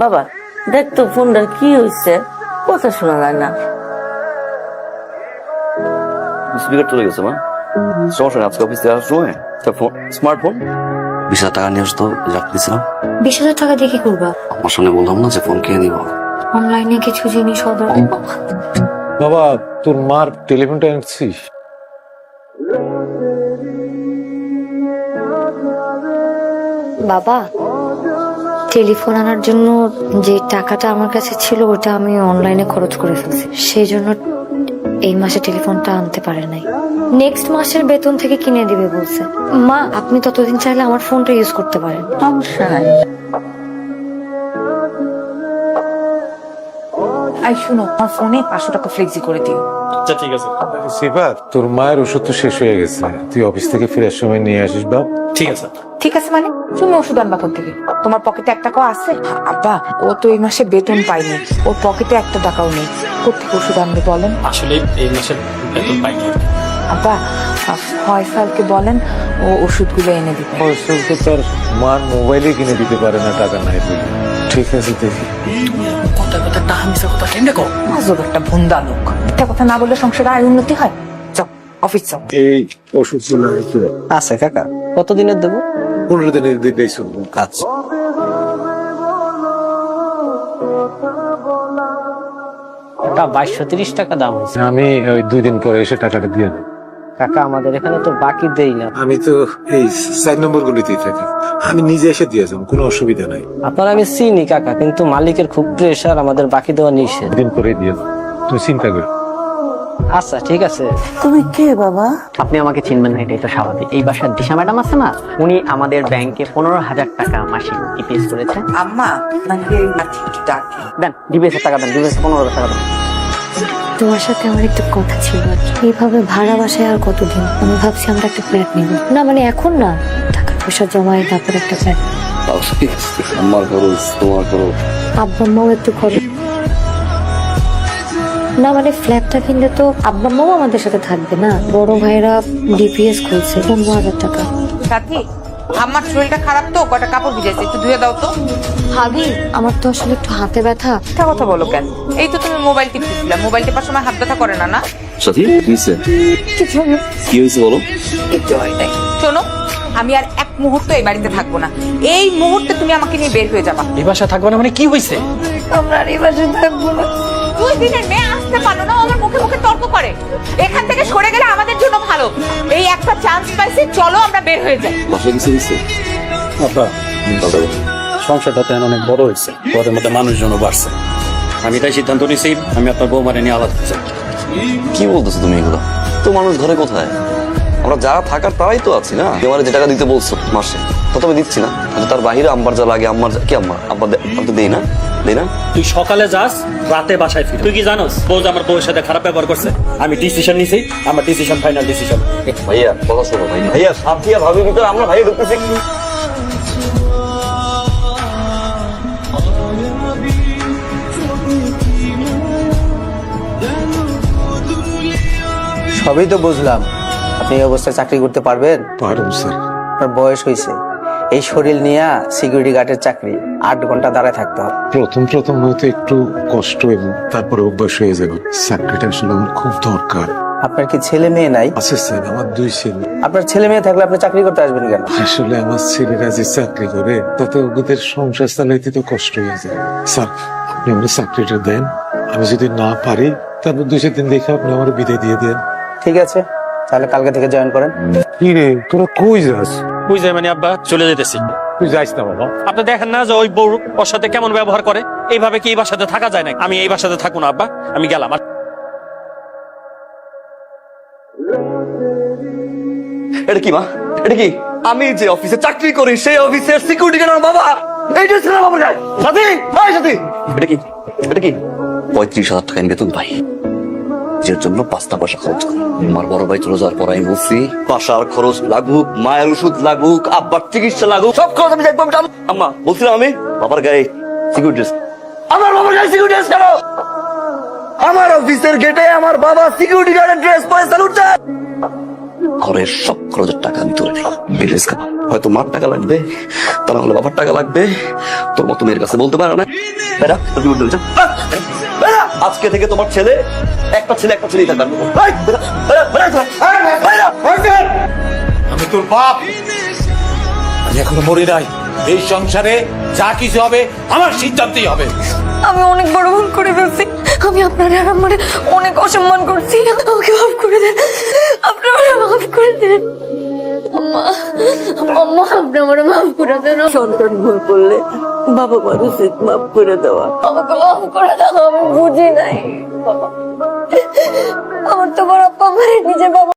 বাবা দেখ তো ফোনটার কি হয়েছে কথা শোনা যায় না। স্পিকার চলে গেছে মা। সমস্যা আজকে অফিস থেকে সময় ফোন স্মার্টফোন। বিশ হাজার টাকা নিয়ে আসতো রাখতেছিলাম বিশ হাজার টাকা দিয়ে কি করবা? আমার সঙ্গে বললাম না যে ফোন কিনে দিব অনলাইনে কিছু জিনিস অর্ডার বাবা তোর মার টেলিফোনটা এনেছিস? বাবা টেলিফোন আনার জন্য যে টাকাটা আমার কাছে ছিল, ওটা আমি অনলাইনে খরচ করে ফেলছি। সেই জন্য এই মাসে টেলিফোনটা আনতে পারে নাই। নেক্সট মাসের বেতন থেকে কিনে দিবে বলছে। মা, আপনি ততদিন চাইলে আমার ফোনটা ইউজ করতে পারেন। আই, শুনো, আমার ফোনে পাঁচশো টাকা ফ্লেক্সি করে দিও। আচ্ছা ঠিক আছে। তোর মায়ের ওষুধ তো শেষ হয়ে গেছে। তুই অফিস থেকে ফেরার সময় নিয়ে আসিস বাপ। ঠিক আছে। ঠিক আছে মানে? তুমি ওষুধ আনবা কোথা থেকে? তোমার পকেটে এক টাকাও আছে? আব্বা ও তো এই মাসে বেতন পাইনি ওর পকেটে একটা টাকাও নেই। কোথেকে ওষুধ আনবে বলেন? আসলে এই মাসের বেতন পাইনি। আব্বা ফয়সালকে বলেন ও ওষুধগুলো এনে দিবে। ফসল তো তার মার মোবাইলে কিনে দিতে পারে না টাকা নাই বলে। ঠিক আছে দেখি। কথা কথা টাহা মিশা কথা কেমনে কো আজব একটা ভুন্দা লোক। একটা কথা না বললে সংসারে আয় উন্নতি হয়? যাও অফিস যাও। এই ওষুধগুলো আছে কাকা। কতদিনের দেবো? পনেরো দিনের দিলেই চলবো আচ্ছা ওটা বাইশশো তিরিশ টাকা দাম হয়েছে। আমি ওই দুই দিন পরে এসে টাকাটা দিয়ে দেবো। কাকা আমাদের এখানে তো বাকি দেই না। আমি তো এই চার নম্বর গুলিতেই থাকি। আমি নিজে এসে দিয়ে যাব কোনো অসুবিধা নাই। আপনার আমি চিনি কাকা কিন্তু মালিকের খুব প্রেশার আমাদের বাকি দেওয়া নিষেধ। দিন পরে দিয়ে দেবো। তুমি চিন্তা করো। আচ্ছা ঠিক আছে। তুমি কে বাবা? আপনি আমাকে চিনবেন না এটাই তো স্বাভাবিক। এই বাসার দিশা ম্যাডাম আছে না? উনি আমাদের ব্যাংকে পনেরো হাজার টাকা মাসিক ইপিএস করেছে আম্মা নাকি ডাকে? দেন ডিবিএস এর টাকা দেন ডিবিএস পনেরো হাজার টাকা দেন। তোমার সাথে আমার একটু কথা ছিল। এইভাবে ভাড়া বাসায় আর কতদিন? আমি ভাবছি আমরা একটা ফ্ল্যাট নিব। না মানে এখন না। টাকা পয়সা জমায় তারপর একটা ফ্ল্যাট তাও ঠিক আছে। আমার খরচ তোমার খরচ। আব্বা আম্মাও একটু খরচ। না মানে ফ্ল্যাটটা কিনলে তো আব্বা আম্মাও আমাদের সাথে থাকবে না। বড় ভাইরা ডিপিএস খুলছে পনেরো হাজার টাকা। সাথী আমার শরীরটা খারাপ তো কটা কাপড় ভিজেছে একটু ধুয়ে দাও তো। ভাবি আমার তো আসলে একটু হাতে ব্যথা। মিথ্যা কথা বলো কেন? এই তো তুমি মোবাইল টিপতেছিলে মোবাইল টিপার সময় হাত ব্যথা করে না না? সাথী কি হয়েছে? কি হয়েছে বলো? একটু হয় নাই। শোনো আমি আর এক মুহূর্ত এই বাড়িতে থাকব না। এই মুহূর্তে তুমি আমাকে নিয়ে বের হয়ে যাবা। এই বাসা থাকবে না মানে কি হয়েছে? আমরা আর এই বাসায় থাকব না। দুই দিনের মেয়ে আসতে পারল না আমার মুখে মুখে তর্ক করে। এখান থেকে সরে গেলে আমাদের জন্য ভালো। এই একটা চান্স পাইছি চলো আমরা বের হয়ে যাই। সংসারটা তো অনেক বড় হয়েছে। ওদের মধ্যে মানুষজনও বাড়ছে। আমি তাই সিদ্ধান্ত নিয়েছি আমি আপনার বৌমারে নিয়ে আলাদা কি বলতেছো তুমি এগুলো? তো মানুষ ঘরে কোথায়? আমরা যারা থাকার তারাই তো আছি না? এবারে যে টাকা দিতে বলছো মাসে তত আমি দিচ্ছি না। তার বাহিরে আম্বার যা লাগে আম্মার কি আম্মা? আব্বা তো দেই না? না তুই সকালে যাস রাতে বাসায় ফির। তুই কি জানোস? বউ আমার বউয়ের সাথে খারাপ ব্যবহার করছে। আমি ডিসিশন নিছি আমার ডিসিশন ফাইনাল ডিসিশন ভাইয়া কথা শোনো ভাই ভাইয়া ভাবির ভিতরে আমরা ভাইয়া ঢুকতেছি। সবই তো বুঝলাম। আপনি এই অবস্থায় চাকরি করতে পারবেন? পারুন স্যার। আপনার বয়স হয়েছে এই শরীর নিয়ে সিকিউরিটি গার্ডের চাকরি আট ঘণ্টা দাঁড়ায় থাকতে হবে। প্রথম প্রথম হয়তো একটু কষ্ট এবং তারপরে অভ্যাস হয়ে যাবে। চাকরিটা আসলে আমার খুব দরকার। আপনার কি ছেলে মেয়ে নাই? আছে স্যার আমার দুই ছেলে। আপনার ছেলে মেয়ে থাকলে আপনি চাকরি করতে আসবেন কেন? আসলে আমার ছেলেরা যে চাকরি করে তাতে ওদের সংসার চালাইতে তো কষ্ট হয়ে যায়। স্যার আপনি আমার চাকরিটা দেন। আমি যদি না পারি তারপর দুই চার দিন দেখে আপনি আমার বিদায় দিয়ে দেন। ঠিক আছে তাহলে কালকে থেকে জয়েন করেন। কি রে তোরা কই যাস? যায় মানে আব্বা? চলে যেতেছি তুই যাইস না বাবা। আপনি দেখেন না যে ওই বউ ওর সাথে কেমন ব্যবহার করে? এইভাবে কি এই বাসাতে থাকা যায় না আমি এই বাসাতে থাকব না আব্বা। আমি গেলাম। আর এটা কি মা? এটা কি? আমি যে অফিসে চাকরি করি সেই অফিসের সিকিউরিটি গার্ড আমার বাবা। এইটা ছিল বাবা সাথী ভাই সাথী। এটা কি? এটা কি? পঁয়ত্রিশ হাজার টাকা বেতন পাই যে জন্য পাঁচটা পয়সা খরচ করি। আমার বড় ভাই চলে যাওয়ার পর আমি বলছি, বাসার খরচ লাগুক, মায়ের ওষুধ লাগুক, আব্বার চিকিৎসা লাগুক, সব খরচ আমি দেখব আম্মা, বলছিলাম আমি, বাবার গায়ে সিকিউরিটি আমার বাবার গায়ে সিকিউরিটি কেন? আমার অফিসের গেটে আমার বাবা সিকিউরিটি গার্ডের ড্রেস পয়সা উঠছে ঘরের সব খরচের টাকা আমি তুলে বিজনেস খাব হয়তো মার টাকা লাগবে, তা না হলে বাবার টাকা লাগবে। তোর মতো মেয়ের কাছে বলতে পারো না। বেড়া তুমি বলতে! আজকে থেকে তোমার ছেলে একটা ছেলে একটা ছেলেই থাকবে। আমি তোর বাপ। আমি এখনও মরি নাই। এই সংসারে যা কিছু হবে আমার সিদ্ধান্তই হবে। আমি অনেক বড় ভুল করে ফেলছি। আপনার আমার অনেক অসম্মান করছি আমাকে মাফ করে দেন। আপনারা মাফ করে দেন। সন্তান ভুল করলে বাবা মার উচিত মাফ করে দেওয়া। আমাকে মাফ করে দাও আমি বুঝি নাই। আমার তো বড় আব্বা আমার নিজে বাবা